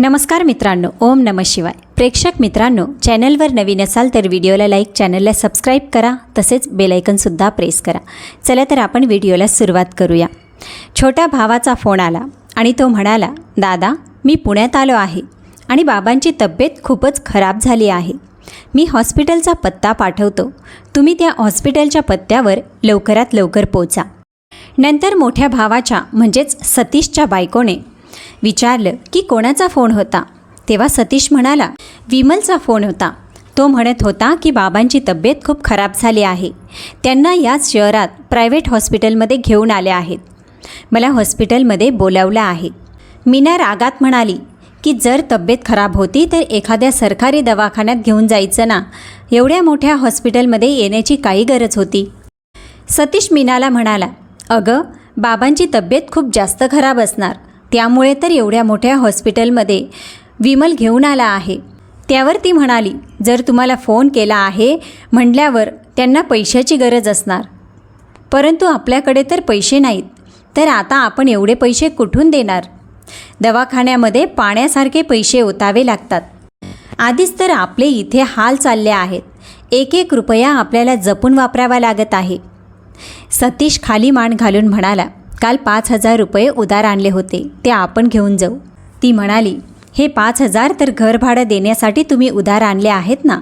नमस्कार मित्रांनो ओम नम शिवाय. प्रेक्षक मित्रांनो चॅनलवर नवीन असाल तर व्हिडिओला लाईक चॅनलला सबस्क्राईब करा तसेच बेलायकनसुद्धा प्रेस करा. चला तर आपण व्हिडिओला सुरुवात करूया. छोट्या भावाचा फोन आला आणि तो म्हणाला दादा मी पुण्यात आलो आहे आणि बाबांची तब्येत खूपच खराब झाली आहे. मी हॉस्पिटलचा पत्ता पाठवतो. तुम्ही त्या हॉस्पिटलच्या पत्त्यावर लवकरात लवकर पोचा. नंतर मोठ्या भावाच्या म्हणजेच सतीशच्या बायकोने विचारलं की कोणाचा फोन होता? तेव्हा सतीश म्हणाला विमलचा फोन होता. तो म्हणत होता की बाबांची तब्येत खूप खराब झाली आहे. त्यांना याच शहरात प्रायव्हेट हॉस्पिटलमध्ये घेऊन आले आहेत. मला हॉस्पिटलमध्ये बोलावलं आहे. मीना रागात म्हणाली की जर तब्येत खराब होती तर एखाद्या सरकारी दवाखान्यात घेऊन जायचं ना? एवढ्या मोठ्या हॉस्पिटलमध्ये येण्याची काही गरज होती. सतीश मीनाला म्हणाला अगं बाबांची तब्येत खूप जास्त खराब असणार. त्यामुळे तर एवढ्या मोठ्या हॉस्पिटलमध्ये विमल घेऊन आला आहे. त्यावर ती म्हणाली जर तुम्हाला फोन केला आहे म्हटल्यावर त्यांना पैशाची गरज असणार. परंतु आपल्याकडे तर पैसे नाहीत. तर आता आपण एवढे पैसे कुठून देणार? दवाखान्यामध्ये पाण्यासारखे पैसे ओतावे लागतात. आधीच तर आपले इथे हाल चालले आहेत. एक एक रुपया आपल्याला जपून वापरावा लागत आहे. सतीश खाली मान घालून म्हणाला काल पाच हजार रुपये उधार आणले होते ते आपण घेऊन जाऊ. ती म्हणाली हे पाच हजार तर घर भाडं देण्यासाठी तुम्ही उधार आणले आहेत ना?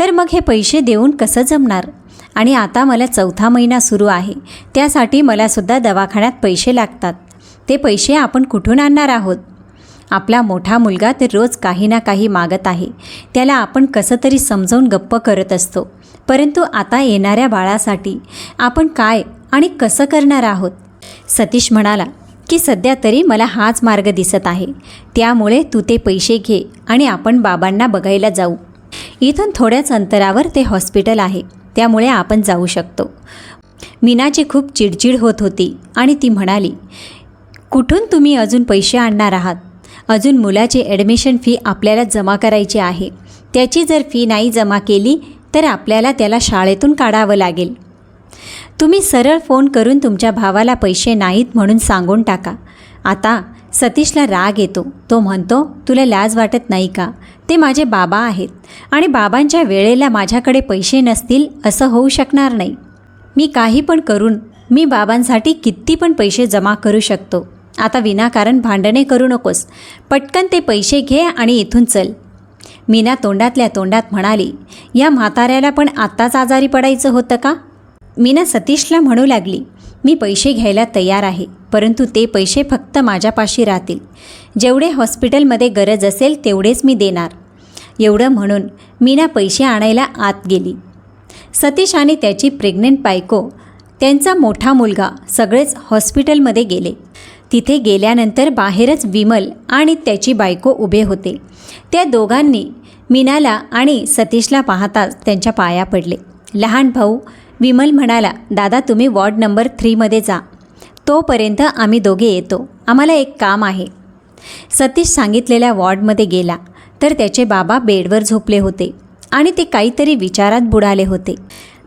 तर मग हे पैसे देऊन कसं जमणार? आणि आता मला चौथा महिना सुरू आहे त्यासाठी मलासुद्धा दवाखान्यात पैसे लागतात. ते पैसे आपण कुठून आणणार आहोत? आपला मोठा मुलगा तर रोज काही ना काही मागत आहे. त्याला आपण कसं तरी समजावून गप्प करत असतो. परंतु आता येणाऱ्या बाळासाठी आपण काय आणि कसं करणार आहोत? सतीश म्हणाला की सध्या तरी मला हाच मार्ग दिसत आहे. त्यामुळे तू ते पैसे घे आणि आपण बाबांना बघायला जाऊ. इथून थोड्याच अंतरावर ते हॉस्पिटल आहे. त्यामुळे आपण जाऊ शकतो. मीनाची खूप चिडचिड होत होती आणि ती म्हणाली कुठून तुम्ही अजून पैसे आणणार आहात? अजून मुलाची ॲडमिशन फी आपल्याला जमा करायची आहे. त्याची जर फी नाही जमा केली तर आपल्याला त्याला शाळेतून काढावं लागेल. तुम्ही सरळ फोन करून तुमच्या भावाला पैसे नाहीत म्हणून सांगून टाका. आता सतीशला राग येतो. तो म्हणतो तुला लाज वाटत नाही का? ते माझे बाबा आहेत आणि बाबांच्या वेळेला माझ्याकडे पैसे नसतील असं होऊ शकणार नाही. मी काही पण करून मी बाबांसाठी किती पण पैसे जमा करू शकतो. आता विनाकारण भांडणे करू नकोस. पटकन ते पैसे घे आणि इथून चल. मीना तोंडातल्या तोंडात म्हणाली या म्हाताऱ्याला पण आत्ताच आजारी पडायचं होतं का? मीना सतीशला म्हणू लागली मी पैसे घ्यायला तयार आहे परंतु ते पैसे फक्त माझ्यापाशी राहतील. जेवढे हॉस्पिटलमध्ये गरज असेल तेवढेच मी देणार. एवढं म्हणून मीना पैसे आणायला आत गेली. सतीश आणि त्याची प्रेग्नेंट बायको त्यांचा मोठा मुलगा सगळेच हॉस्पिटलमध्ये गेले. तिथे गेल्यानंतर बाहेरच विमल आणि त्याची बायको उभे होते. त्या दोघांनी मीनाला आणि सतीशला पाहताच त्यांच्या पाया पडले. लहान भाऊ विमल म्हणाला दादा तुम्ही वॉर्ड नंबर थ्रीमध्ये जा. तोपर्यंत आम्ही दोघे येतो. आम्हाला एक काम आहे. सतीश सांगितलेल्या वॉर्डमध्ये गेला तर त्याचे बाबा बेडवर झोपले होते आणि ते काहीतरी विचारात बुडाले होते.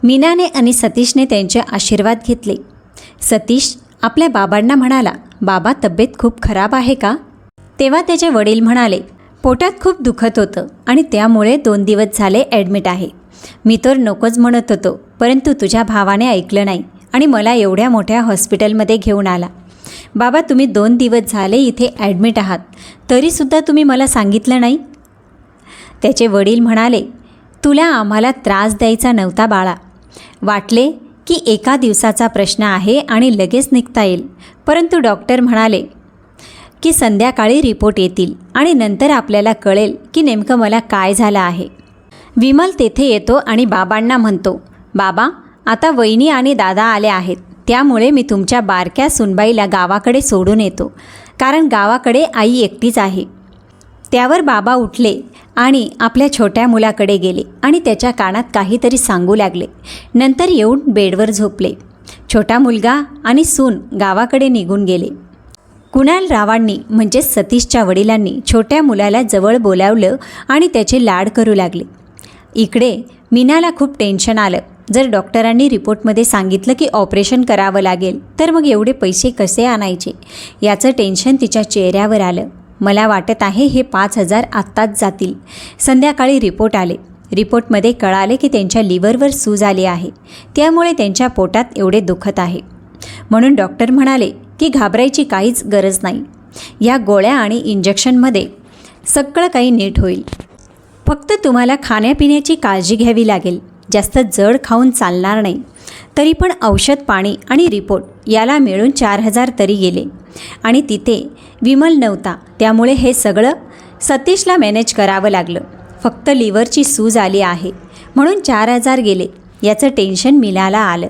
मीनाने आणि सतीशने त्यांचे आशीर्वाद घेतले. सतीश आपल्या बाबांना म्हणाला बाबा तब्येत खूप खराब आहे का? तेव्हा त्याचे वडील म्हणाले पोटात खूप दुखत होतं आणि त्यामुळे दोन दिवस झाले ॲडमिट आहे. मी तर नकोच म्हणत होतो परंतु तुझ्या भावाने ऐकलं नाही आणि मला एवढ्या मोठ्या हॉस्पिटलमध्ये घेऊन आला. बाबा तुम्ही दोन दिवस झाले इथे ॲडमिट आहात तरीसुद्धा तुम्ही मला सांगितलं नाही? त्याचे वडील म्हणाले तुला आम्हाला त्रास द्यायचा नव्हता बाळा. वाटले की एका दिवसाचा प्रश्न आहे आणि लगेच निघता येईल. परंतु डॉक्टर म्हणाले की संध्याकाळी रिपोर्ट येतील आणि नंतर आपल्याला कळेल की नेमकं मला काय झालं आहे. विमल तेथे येतो आणि बाबांना म्हणतो बाबा आता वहिनी आणि दादा आले आहेत. त्यामुळे मी तुमच्या बारक्या सुनबाईला गावाकडे सोडून येतो कारण गावाकडे आई एकटीच आहे. त्यावर बाबा उठले आणि आपल्या छोट्या मुलाकडे गेले आणि त्याच्या कानात काहीतरी सांगू लागले. नंतर येऊन बेडवर झोपले. छोटा मुलगा आणि सून गावाकडे निघून गेले. कुणाल रावांनी म्हणजेच सतीशच्या वडिलांनी छोट्या मुलाला जवळ बोलावलं आणि त्याचे लाड करू लागले. इकडे मीनाला खूप टेन्शन आलं. जर डॉक्टरांनी रिपोर्टमध्ये सांगितलं की ऑपरेशन करावं लागेल तर मग एवढे पैसे कसे आणायचे? याचं टेन्शन तिच्या चेहऱ्यावर आलं. मला वाटत आहे हे पाच हजार आत्ताच जातील. संध्याकाळी रिपोर्ट आले. रिपोर्टमध्ये कळाले की त्यांच्या लिव्हरवर सूज आली आहे. त्यामुळे त्यांच्या पोटात एवढे दुखत आहे. म्हणून डॉक्टर म्हणाले की घाबरायची काहीच गरज नाही. या गोळ्या आणि इंजेक्शनमध्ये सगळं काही नीट होईल. फक्त तुम्हाला खाण्यापिण्याची काळजी घ्यावी लागेल. जास्त जड खाऊन चालणार नाही. तरी पण औषध पाणी आणि रिपोर्ट याला मिळून चार हजार तरी गेले. आणि तिथे विमल नव्हता. त्यामुळे हे सगळं सतीशला मॅनेज करावं लागलं. फक्त लिव्हरची सूज आली आहे. म्हणून चार हजार गेले. याचं टेन्शन मिलाला आलं.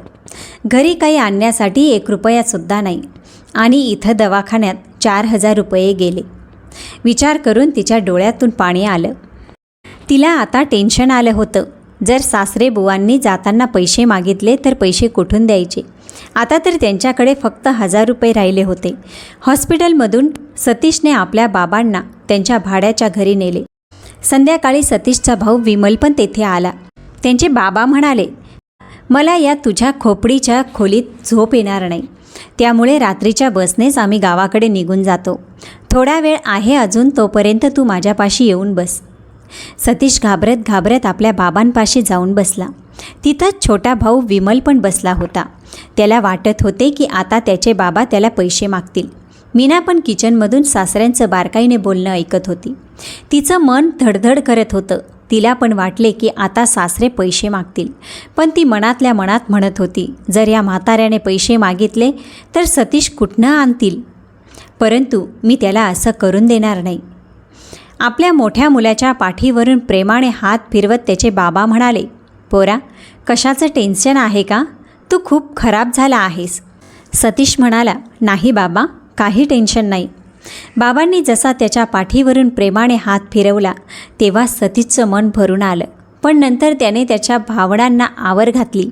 घरी काही आणण्यासाठी एक रुपयासुद्धा नाही. आणि इथं दवाखान्यात चार हजार रुपये गेले. विचार करून तिच्या डोळ्यातून पाणी आलं. तिला आता टेन्शन आलं होतं. जर सासरे बुवांनी जाताना पैसे मागितले तर पैसे कुठून द्यायचे? आता तर त्यांच्याकडे फक्त हजार रुपये राहिले होते. हॉस्पिटलमधून सतीशने आपल्या बाबांना त्यांच्या भाड्याच्या घरी नेले. संध्याकाळी सतीशचा भाऊ विमल पण तेथे आला. त्यांचे बाबा म्हणाले मला या तुझ्या खोपडीच्या खोलीत झोप येणार नाही. त्यामुळे रात्रीच्या बसनेच आम्ही गावाकडे निघून जातो. थोडा वेळ आहे अजून तोपर्यंत तू माझ्यापाशी येऊन बस. सतीश घाबरत घाबरत आपल्या बाबांपाशी जाऊन बसला. तिथंच छोटा भाऊ विमल पण बसला होता. त्याला वाटत होते की आता त्याचे बाबा त्याला पैसे मागतील. मीना पण किचनमधून सासऱ्यांचं बारकाईने बोलणं ऐकत होती. तिचं मन धडधड करत होतं. तिला पण वाटले की आता सासरे पैसे मागतील. पण ती मनातल्या मनात म्हणत होती जर या म्हाताऱ्याने पैसे मागितले तर सतीश कुठनं आणतील? परंतु मी त्याला असं करून देणार नाही. आपल्या मोठ्या मुलाच्या पाठीवरून प्रेमाने हात फिरवत त्याचे बाबा म्हणाले पोरा कशाचं टेन्शन आहे का? तू खूप खराब झाला आहेस. सतीश म्हणाला नाही बाबा काही टेन्शन नाही. बाबांनी जसा त्याच्या पाठीवरून प्रेमाने हात फिरवला तेव्हा सतीशचं मन भरून आलं पण नंतर त्याने त्याच्या भावनांना आवर घातली.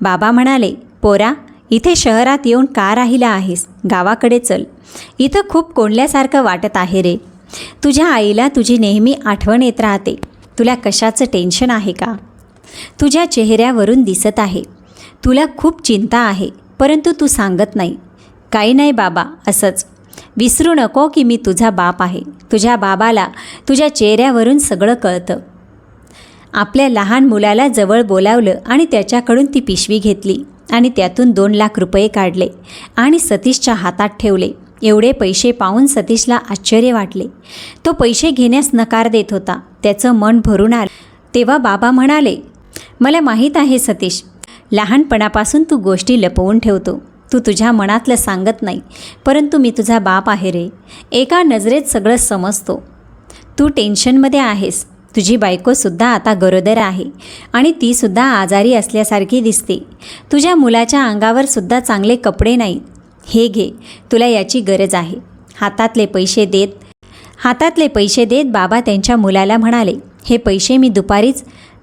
बाबा म्हणाले पोरा इथे शहरात येऊन का राहिला आहेस? गावाकडे चल. इथं खूप कोंडल्यासारखं वाटत आहे रे. तुझ्या आईला तुझी नेहमी आठवण येत राहते. तुला कशाचं टेन्शन आहे का? तुझ्या चेहऱ्यावरून दिसत आहे. तुला खूप चिंता आहे परंतु तू सांगत नाही. काही नाही बाबा असंच. विसरू नको की मी तुझा बाप आहे. तुझ्या बाबाला तुझ्या चेहऱ्यावरून सगळं कळतं. आपल्या लहान मुलाला जवळ बोलावलं आणि त्याच्याकडून ती पिशवी घेतली आणि त्यातून दोन लाख रुपये काढले आणि सतीशच्या हातात ठेवले. एवढे पैसे पाहून सतीशला आश्चर्य वाटले. तो पैसे घेण्यास नकार देत होता. त्याचं मन भरून आलं. तेव्हा बाबा म्हणाले मला माहीत आहे सतीश. लहानपणापासून तू गोष्टी लपवून ठेवतो. तू तुझ्या मनातलं सांगत नाही. परंतु मी तुझा बाप आहे रे. एका नजरेत सगळं समजतो. तू टेन्शनमध्ये आहेस. तुझी बायकोसुद्धा आता गरोदर आहे. आणि तीसुद्धा आजारी असल्यासारखी दिसते. तुझ्या मुलाच्या अंगावर सुद्धा चांगले कपडे नाहीत. हे घे तुला याची गरज आहे. हातातले पैसे देत हातातले पैसे देत बाबा त्यांच्या मुलाला म्हणाले हे पैसे मी दुपारीच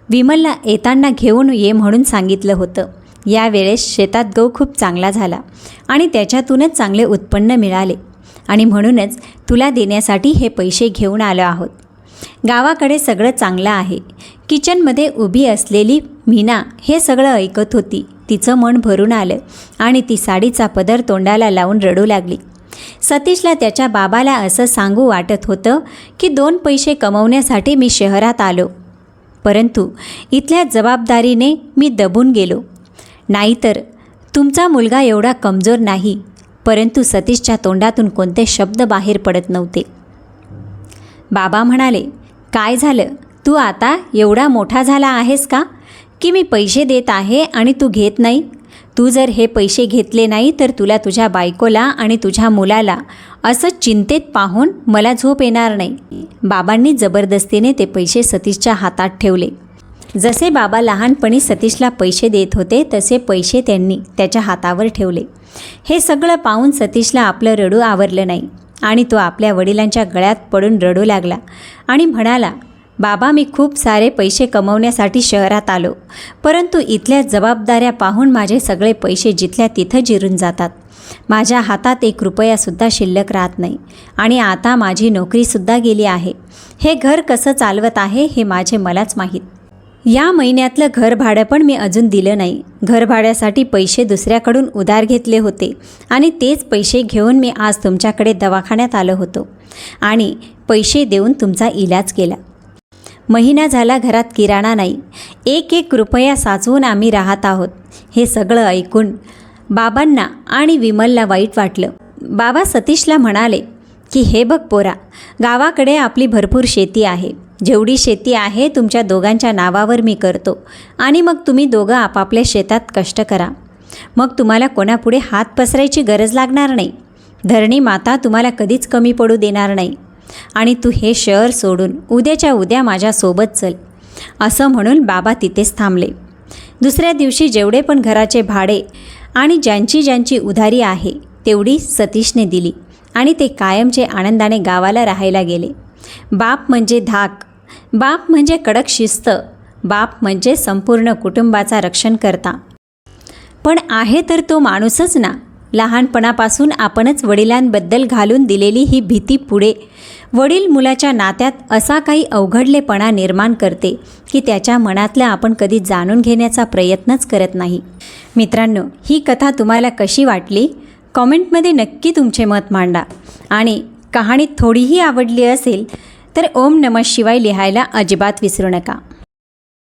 विमलला येताना घेऊन ये म्हणून सांगितलं होतं. यावेळेस शेतात गहू खूप चांगला झाला आणि त्याच्यातूनच चांगले उत्पन्न मिळाले आणि म्हणूनच तुला देण्यासाठी हे पैसे घेऊन आलो आहोत. गावाकडे सगळं चांगलं आहे. किचनमध्ये उभी असलेली मीना हे सगळं ऐकत होती. तिचं मन भरून आलं आणि ती साडीचा पदर तोंडाला लावून रडू लागली. सतीशला त्याच्या बाबाला असं सांगू वाटत होतं की दोन पैसे कमवण्यासाठी मी शहरात आलो. परंतु इथल्या जबाबदारीने मी दबून गेलो. नाहीतर तुमचा मुलगा एवढा कमजोर नाही परंतु सतीशच्या तोंडातून कोणते शब्द बाहेर पडत नव्हते. बाबा म्हणाले काय झालं? तू आता एवढा मोठा झाला आहेस का? की मी पैसे देत आहे आणि तू घेत नाही. तू जर हे पैसे घेतले नाही तर तुला तुझ्या बायकोला आणि तुझ्या मुलाला असं चिंतेत पाहून मला झोप येणार नाही. बाबांनी जबरदस्तीने ते पैसे सतीशच्या हातात ठेवले. जसे बाबा लहानपणी सतीशला पैसे देत होते तसे पैसे त्यांनी त्याच्या हातावर ठेवले. हे सगळं पाहून सतीशला आपलं रडू आवरलं नाही आणि तो आपल्या वडिलांच्या गळ्यात पडून रडू लागला आणि म्हणाला बाबा मी खूप सारे पैसे कमवण्यासाठी शहरात आलो. परंतु इथल्या जबाबदाऱ्या पाहून माझे सगळे पैसे जिथल्या तिथं जिरून जातात. माझ्या हातात एक रुपयासुद्धा शिल्लक राहत नाही आणि आता माझी नोकरीसुद्धा गेली आहे. हे घर कसं चालवत आहे हे माझे मलाच माहीत. या महिन्यातलं घर भाडं पण मी अजून दिलं नाही. घर भाड्यासाठी पैसे दुसऱ्याकडून उधार घेतले होते आणि तेच पैसे घेऊन मी आज तुमच्याकडे दवाखान्यात आलो होतो आणि पैसे देऊन तुमचा इलाज केला. महिना झाला घरात किराणा नाही. एक एक रुपया साचवून आम्ही राहत आहोत. हे सगळं ऐकून बाबांना आणि विमलला वाईट वाटलं. बाबा सतीशला म्हणाले की हे बघ पोरा गावाकडे आपली भरपूर शेती आहे. जेवढी शेती आहे तुमच्या दोघांच्या नावावर मी करतो. आणि मग तुम्ही दोघं आपापल्या शेतात कष्ट करा. मग तुम्हाला कोणापुढे हात पसरायची गरज लागणार नाही. धरणी माता तुम्हाला कधीच कमी पडू देणार नाही. आणि तू हे शहर सोडून उद्याच्या उद्या माझ्यासोबत चल. असं म्हणून बाबा तिथेच थांबले. दुसऱ्या दिवशी जेवढे पण घराचे भाडे आणि ज्यांची ज्यांची उधारी आहे तेवढी सतीशने दिली आणि ते कायमचे आनंदाने गावाला राहायला गेले. बाप म्हणजे धाक बाप म्हणजे कडक शिस्त बाप म्हणजे संपूर्ण कुटुंबाचा रक्षण करता पण आहे तर तो माणूसच ना. लहानपणापासून आपणच वडिलांबद्दल घालून दिलेली ही भीती पुढे वडील मुलाच्या नात्यात असा काही अवघडलेपणा निर्माण करते की त्याच्या मनातल्या आपण कधी जाणून घेण्याचा प्रयत्नच करत नाही. मित्रांनो ही कथा तुम्हाला कशी वाटली? कॉमेंटमध्ये नक्की तुमचे मत मांडा. आणि कहाणी थोडीही आवडली असेल तर ओम नमः शिवाय लिहायला अजिबात विसरू नका.